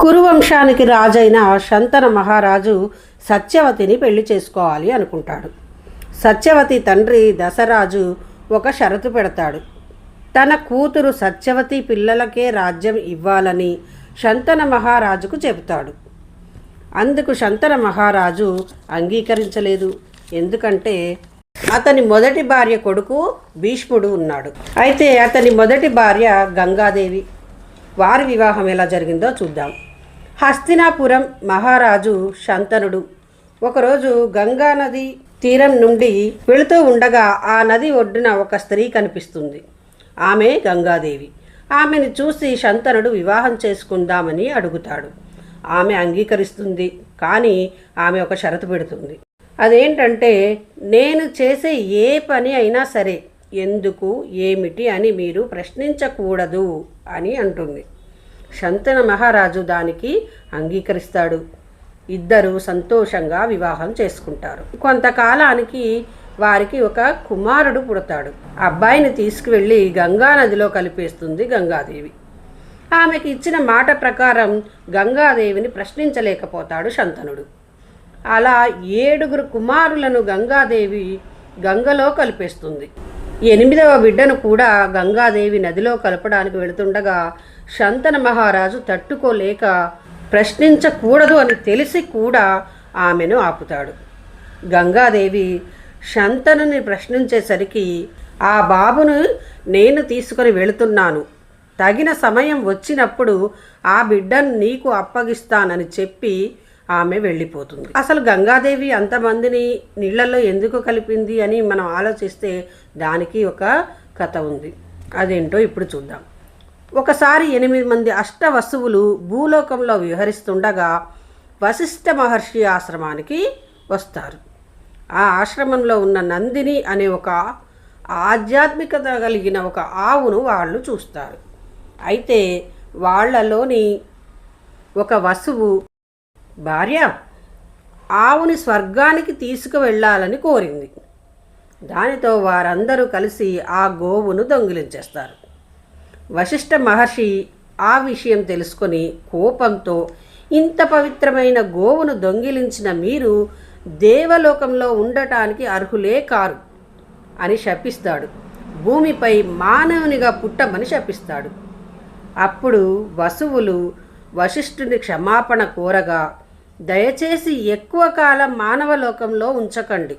కురువంశానికి రాజైన శంతన మహారాజు సత్యవతిని పెళ్ళి చేసుకోవాలి అనుకుంటాడు. సత్యవతి తండ్రి దశరాజు ఒక షరతు పెడతాడు. తన కూతురు సత్యవతి పిల్లలకే రాజ్యం ఇవ్వాలని శంతన మహారాజుకు చెబుతాడు. అందుకు శంతన మహారాజు అంగీకరించలేదు. ఎందుకంటే అతని మొదటి భార్య కొడుకు భీష్ముడు ఉన్నాడు. అయితే అతని మొదటి భార్య గంగాదేవి. వారి వివాహం ఎలా జరిగిందో చూద్దాం. హస్తినాపురం మహారాజు శంతనుడు ఒకరోజు గంగా నది తీరం నుండి వెళుతూ ఉండగా ఆ నది ఒడ్డున ఒక స్త్రీ కనిపిస్తుంది. ఆమె గంగాదేవి. ఆమెను చూసి శంతనుడు వివాహం చేసుకుందామని అడుగుతాడు. ఆమె అంగీకరిస్తుంది కానీ ఆమె ఒక షరతు పెడుతుంది. అదేంటంటే నేను చేసే ఏ పని అయినా సరే ఎందుకు ఏమిటి అని మీరు ప్రశ్నించకూడదు అని అంటుంది. శంతన మహారాజు దానికి అంగీకరిస్తాడు. ఇద్దరు సంతోషంగా వివాహం చేసుకుంటారు. కొంతకాలానికి వారికి ఒక కుమారుడు పుడతాడు. అబ్బాయిని తీసుకువెళ్ళి గంగా నదిలో కలిపేస్తుంది గంగాదేవి. ఆమెకి ఇచ్చిన మాట ప్రకారం గంగాదేవిని ప్రశ్నించలేకపోతాడు శంతనుడు. అలా ఏడుగురు కుమారులను గంగాదేవి గంగలో కలిపేస్తుంది. ఎనిమిదవ బిడ్డను కూడా గంగాదేవి నదిలో కలపడానికి వెళుతుండగా శంతన మహారాజు తట్టుకోలేక ప్రశ్నించకూడదు అని తెలిసి కూడా ఆమెను ఆపుతాడు. గంగాదేవి శంతనుని ప్రశ్నించేసరికి ఆ బాబును నేను తీసుకొని వెళుతున్నాను. తగిన సమయం వచ్చినప్పుడు ఆ బిడ్డను నీకు అప్పగిస్తానని చెప్పి ఆమె వెళ్ళిపోతుంది. అసలు గంగాదేవి అంతమందిని నీళ్ళలో ఎందుకు కలిపింది అని మనం ఆలోచిస్తే దానికి ఒక కథ ఉంది. అదేంటో ఇప్పుడు చూద్దాం. ఒకసారి ఎనిమిది మంది అష్ట వస్తువులు భూలోకంలో విహరిస్తుండగా వశిష్ఠ మహర్షి ఆశ్రమానికి వస్తారు. ఆ ఆశ్రమంలో ఉన్న నందిని అనే ఒక ఆధ్యాత్మికత కలిగిన ఒక ఆవును వాళ్ళు చూస్తారు. అయితే వాళ్ళలోని ఒక వసువు భార్య ఆవుని స్వర్గానికి తీసుకువెళ్ళాలని కోరింది. దానితో వారందరూ కలిసి ఆ గోవును దొంగిలించేస్తారు. వశిష్ఠ మహర్షి ఆ విషయం తెలుసుకొని కోపంతో ఇంత పవిత్రమైన గోవును దొంగిలించిన మీరు దేవలోకంలో ఉండటానికి అర్హులే కారు అని శపిస్తాడు. భూమిపై మానవునిగా పుట్టమని శపిస్తాడు. అప్పుడు వసువులు వశిష్ఠుని క్షమాపణ కోరగా దయచేసి ఎక్కువ కాలం మానవలోకంలో ఉంచకండి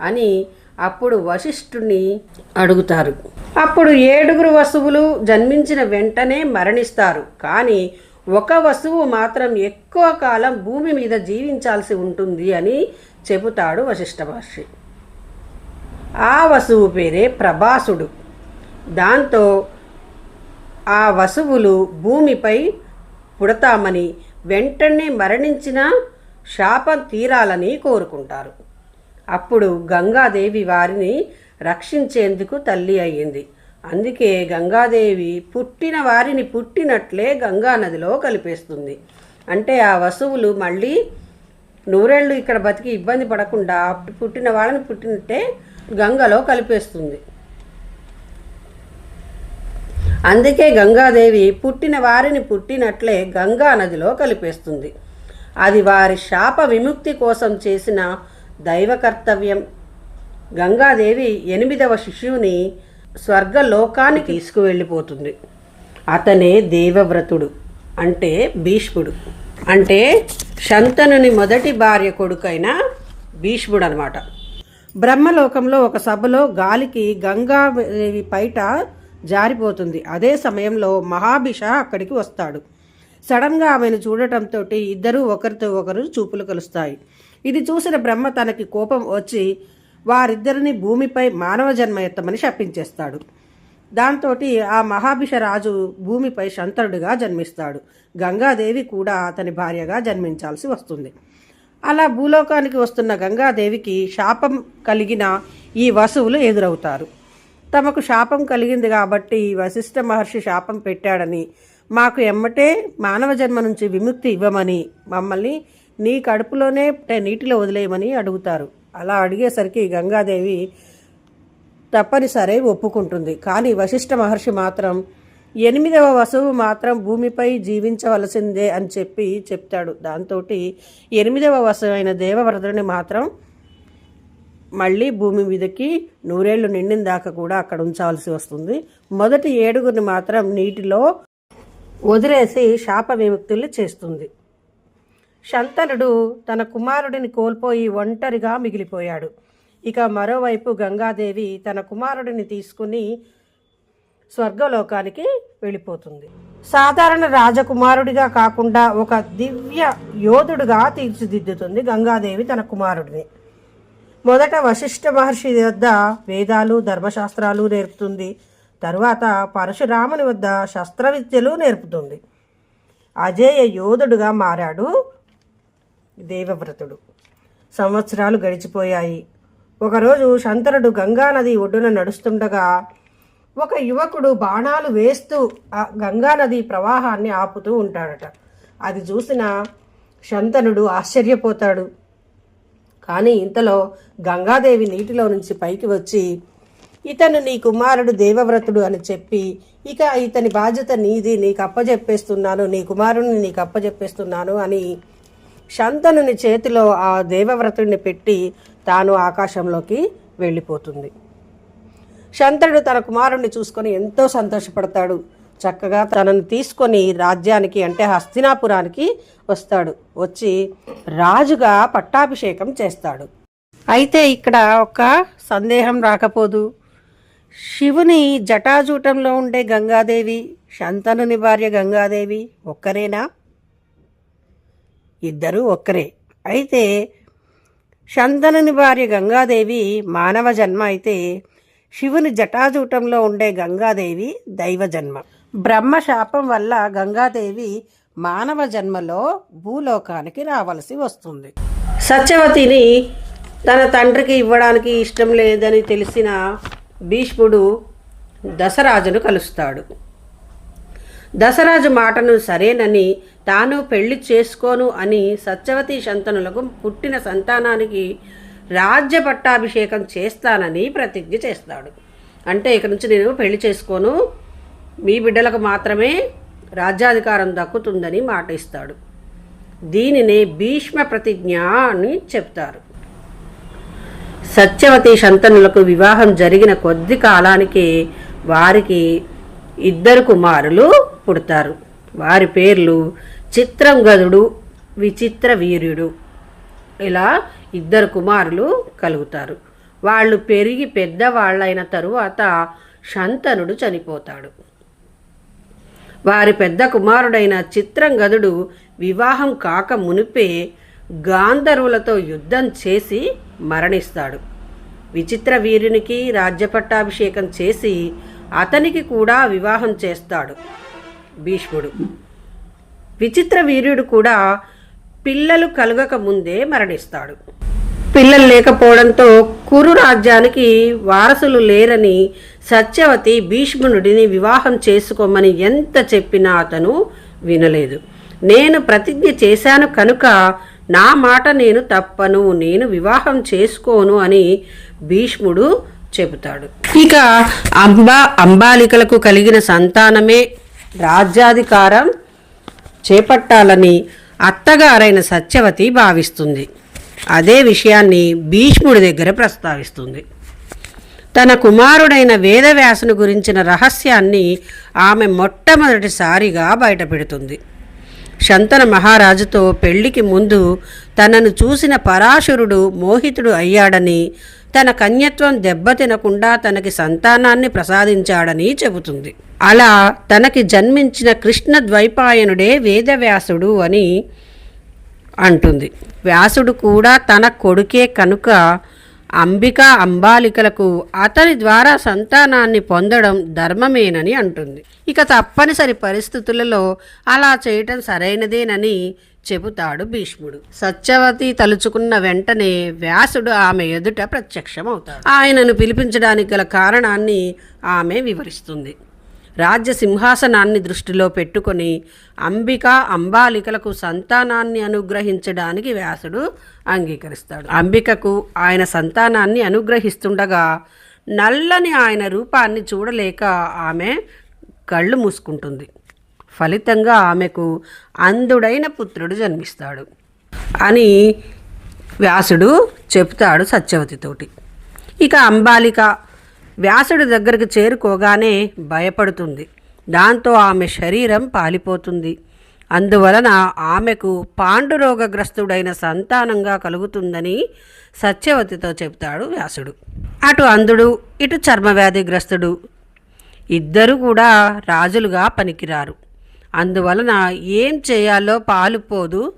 అని అప్పుడు వశిష్ఠుని అడుగుతారు. అప్పుడు ఏడుగురు వసువులు జన్మించిన వెంటనే మరణిస్తారు. కానీ ఒక వస్తువు మాత్రం ఎక్కువ కాలం భూమి మీద జీవించాల్సి ఉంటుంది అని చెబుతాడు వశిష్ఠ మహర్షి. ఆ వసువు పేరే ప్రభాసుడు. దాంతో ఆ వసువులు భూమిపై పుడతామని వెంటనే మరణించిన శాపం తీరాలని కోరుకుంటారు. అప్పుడు గంగాదేవి వారిని రక్షించేందుకు తల్లి అయ్యింది. అందుకే గంగాదేవి పుట్టిన వారిని పుట్టినట్లే గంగా నదిలో కలిపేస్తుంది. అంటే ఆ వసువులు మళ్ళీ నూరేళ్ళు ఇక్కడ బతికి ఇబ్బంది పడకుండా పుట్టిన వాళ్ళని పుట్టినట్టే గంగలో కలిపేస్తుంది. అందుకే గంగాదేవి పుట్టిన వారిని పుట్టినట్లే గంగా నదిలో కలిపేస్తుంది. అది వారి శాప విముక్తి కోసం చేసిన దైవ కర్తవ్యం గంగాదేవి ఎనిమిదవ శిశువుని స్వర్గలోకానికి తీసుకువెళ్ళిపోతుంది. అతనే దేవవ్రతుడు అంటే భీష్ముడు. అంటే శంతనుని మొదటి భార్య కొడుకైన భీష్ముడు అనమాట బ్రహ్మలోకంలో ఒక సభలో గాలికి గంగాదేవి పైట జారిపోతుంది. అదే సమయంలో మహాభిష అక్కడికి వస్తాడు. సడన్గా ఆమెను చూడటంతో ఇద్దరూ ఒకరితో ఒకరు చూపులు కలుస్తాయి. ఇది చూసిన బ్రహ్మ తనకి కోపం వచ్చి వారిద్దరిని భూమిపై మానవ జన్మ ఎత్తమని శపించేస్తాడు. దాంతో ఆ మహాభిష రాజు భూమిపై శంతరుడిగా జన్మిస్తాడు. గంగాదేవి కూడా అతని భార్యగా జన్మించాల్సి వస్తుంది. అలా భూలోకానికి వస్తున్న గంగాదేవికి శాపం కలిగిన ఈ వసువులు ఎదురవుతారు. తమకు శాపం కలిగింది కాబట్టి వశిష్ఠ మహర్షి శాపం పెట్టాడని. మాకు ఎమ్మటే మానవ జన్మ నుంచి విముక్తి ఇవ్వమని. మమ్మల్ని నీ కడుపులోనే నీటిలో వదిలేయమని అడుగుతారు. అలా అడిగేసరికి గంగాదేవి తప్పనిసరి ఒప్పుకుంటుంది. కానీ వశిష్ఠ మహర్షి మాత్రం ఎనిమిదవ వసువు మాత్రం భూమిపై జీవించవలసిందే అని చెప్పి చెప్తాడు. దాంతో ఎనిమిదవ వసువు అయిన దేవవ్రతుడిని మాత్రం మళ్ళీ భూమి మీదకి నూరేళ్ళు నిండిన దాకా కూడా అక్కడ ఉంచాల్సి వస్తుంది. మొదటి ఏడుగురిని మాత్రం నీటిలో వదిలేసి శాప విముక్తుల్ని చేస్తుంది. శంతనుడు తన కుమారుడిని కోల్పోయి ఒంటరిగా మిగిలిపోయాడు. ఇక మరోవైపు గంగాదేవి తన కుమారుడిని తీసుకుని స్వర్గలోకానికి వెళ్ళిపోతుంది. సాధారణ రాజకుమారుడిగా కాకుండా ఒక దివ్య యోధుడుగా తీర్చిదిద్దుతుంది గంగాదేవి తన కుమారుడిని. మొదట వశిష్ఠ మహర్షి వద్ద వేదాలు ధర్మశాస్త్రాలు నేర్పుతుంది. తరువాత పరశురాముని వద్ద శస్త్రవిద్యలు నేర్పుతుంది. అజేయ యోధుడుగా మారాడు దేవవ్రతుడు. సంవత్సరాలు గడిచిపోయాయి. ఒకరోజు శంతనుడు గంగానది ఒడ్డున నడుస్తుండగా ఒక యువకుడు బాణాలు వేస్తూ ఆ గంగానది ప్రవాహాన్ని ఆపుతూ ఉంటాడట. అది చూసిన శంతనుడు ఆశ్చర్యపోతాడు. కానీ ఇంతలో గంగాదేవి నీటిలో నుంచి పైకి వచ్చి ఇతను నీ కుమారుడు దేవవ్రతుడు అని చెప్పి ఇక ఇతని బాధ్యత నీది నీకు అప్పజెప్పేస్తున్నాను నీ కుమారుడిని నీకు అప్పజెప్పేస్తున్నాను అని శంతనుని చేతిలో ఆ దేవవ్రతుడిని పెట్టి తాను ఆకాశంలోకి వెళ్ళిపోతుంది. శంతనుడు తన కుమారుణ్ణి చూసుకొని ఎంతో సంతోషపడతాడు. చక్కగా తనను తీసుకొని రాజ్యానికి అంటే హస్తినాపురానికి వస్తాడు. వచ్చి రాజుగా పట్టాభిషేకం చేస్తాడు. అయితే ఇక్కడ ఒక సందేహం రాకపోదు. శివుని జటాజూటంలో ఉండే గంగాదేవి శంతనుని భార్య గంగాదేవి ఒక్కరేనా? ఇద్దరు ఒక్కరే. అయితే శంతనుని భార్య గంగాదేవి మానవ జన్మ. అయితే శివుని జటాజూటంలో ఉండే గంగాదేవి దైవ జన్మ. బ్రహ్మ శాపం వల్ల గంగాదేవి మానవ జన్మలో భూలోకానికి రావలసి వస్తుంది. సత్యవతిని తన తండ్రికి ఇవ్వడానికి ఇష్టం లేదని తెలిసిన భీష్ముడు దశరాజును కలుస్తాడు. దశరాజు మాటను సరేనని తాను పెళ్ళి చేసుకోను అని సత్యవతి శంతనులకు పుట్టిన సంతానానికి రాజ్య పట్టాభిషేకం చేస్తానని ప్రతిజ్ఞ చేస్తాడు. అంటే ఇక నుంచి నేను పెళ్ళి చేసుకోను మీ బిడ్డలకు మాత్రమే రాజ్యాధికారం దక్కుతుందని మాట ఇస్తాడు. దీనినే భీష్మ ప్రతిజ్ఞ అని చెప్తారు. సత్యవతి శంతనులకు వివాహం జరిగిన కొద్ది కాలానికి వారికి ఇద్దరు కుమారులు పుడతారు. వారి పేర్లు చిత్రంగదుడు విచిత్ర వీర్యుడు. ఇలా ఇద్దరు కుమారులు కలుగుతారు. వాళ్ళు పెరిగి పెద్దవాళ్ళైన తరువాత శంతనుడు చనిపోతాడు. వారి పెద్ద కుమారుడైన చిత్రంగదుడు వివాహం కాక మునిపే గాంధర్వులతో యుద్ధం చేసి మరణిస్తాడు. విచిత్ర వీరునికి రాజ్యపట్టాభిషేకం చేసి అతనికి కూడా వివాహం చేస్తాడు భీష్ముడు. విచిత్ర వీర్యుడు కూడా పిల్లలు కలగక ముందే మరణిస్తాడు. పిల్లలు లేకపోవడంతో కురు రాజ్యానికి వారసులు లేరని సత్యవతి భీష్మునుడిని వివాహం చేసుకోమని ఎంత చెప్పినా అతను వినలేదు. నేను ప్రతిజ్ఞ చేశాను కనుక నా మాట నేను తప్పను నేను వివాహం చేసుకోను అని భీష్ముడు చెబుతాడు. ఇక అంబా అంబాలికలకు కలిగిన సంతానమే రాజ్యాధికారం చేపట్టాలని అత్తగారైన సత్యవతి భావిస్తుంది. అదే విషయాన్ని భీష్ముడి దగ్గర ప్రస్తావిస్తుంది. తన కుమారుడైన వేదవ్యాసుని గురించిన రహస్యాన్ని ఆమె మొట్టమొదటిసారిగా బయటపెడుతుంది. శంతన మహారాజుతో పెళ్ళికి ముందు తనను చూసిన పరాశురుడు మోహితుడు అయ్యాడని తన కన్యత్వం దెబ్బతినకుండా తనకి సంతానాన్ని ప్రసాదించాడని చెబుతుంది. అలా తనకి జన్మించిన కృష్ణ ద్వైపాయనుడే వేదవ్యాసుడు అని అంటుంది. వ్యాసుడు కూడా తన కొడుకే కనుక అంబిక అంబాలికలకు అతని ద్వారా సంతానాన్ని పొందడం ధర్మమేనని అంటుంది. ఇక తప్పనిసరి పరిస్థితులలో అలా చేయటం సరైనదేనని చెబుతాడు భీష్ముడు. సత్యవతి తలుచుకున్న వెంటనే వ్యాసుడు ఆమె ఎదుట ప్రత్యక్షమవుతాడు. ఆయనను పిలిపించడానికి గల కారణాన్ని ఆమె వివరిస్తుంది. రాజ్య సింహాసనాన్ని దృష్టిలో పెట్టుకొని అంబిక అంబాలికలకు సంతానాన్ని అనుగ్రహించడానికి వ్యాసుడు అంగీకరిస్తాడు. అంబికకు ఆయన సంతానాన్ని అనుగ్రహిస్తుండగా నల్లని ఆయన రూపాన్ని చూడలేక ఆమె కళ్ళు మూసుకుంటుంది. ఫలితంగా ఆమెకు అంధుడైన పుత్రుడు జన్మిస్తాడు అని వ్యాసుడు చెప్తాడు సత్యవతితోటి. ఇక అంబాలిక వ్యాసుడి దగ్గరికి చేరుకోగానే భయపడుతుంది. దాంతో ఆమె శరీరం పాలిపోతుంది. అందువలన ఆమెకు పాండురోగగ్రస్తుడైన సంతానంగా కలుగుతుందని సత్యవతితో చెప్తాడు వ్యాసుడు. అటు అంధుడు ఇటు చర్మవ్యాధిగ్రస్తుడు. ఇద్దరు కూడా రాజులుగా పనికిరారు. అందువలన ఏం చేయాలో పాలుపోదు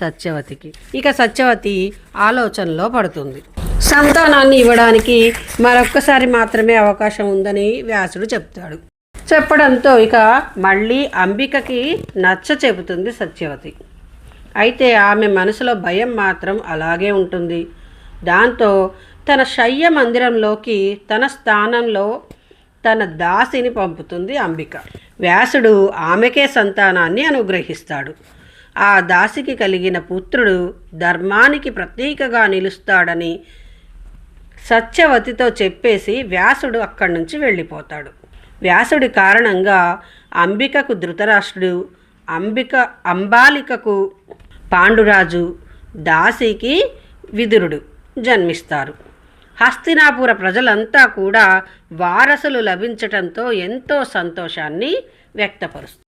సత్యవతికి. ఇక సత్యవతి ఆలోచనలో పడుతుంది. సంతానాన్ని ఇవ్వడానికి మరొక్కసారి మాత్రమే అవకాశం ఉందని వ్యాసుడు చెప్తాడు. చెప్పడంతో ఇక మళ్ళీ అంబికకి నచ్చ చెబుతుంది సత్యవతి. అయితే ఆమె మనసులో భయం మాత్రం అలాగే ఉంటుంది. దాంతో తన శయ్య మందిరంలోకి తన స్థానంలో తన దాసిని పంపుతుంది అంబిక. వ్యాసుడు ఆమెకే సంతానాన్ని అనుగ్రహిస్తాడు. ఆ దాసికి కలిగిన పుత్రుడు ధర్మానికి ప్రతీకగా నిలుస్తాడని సత్యవతితో చెప్పేసి వ్యాసుడు అక్కడి నుంచి వెళ్ళిపోతాడు. వ్యాసుడి కారణంగా అంబికకు ధృతరాష్ట్రుడు అంబిక అంబాలికకు పాండురాజు దాసికి విదురుడు జన్మిస్తారు. హస్తినాపుర ప్రజలంతా కూడా వారసులు లభించటంతో ఎంతో సంతోషాన్ని వ్యక్తపరుస్తారు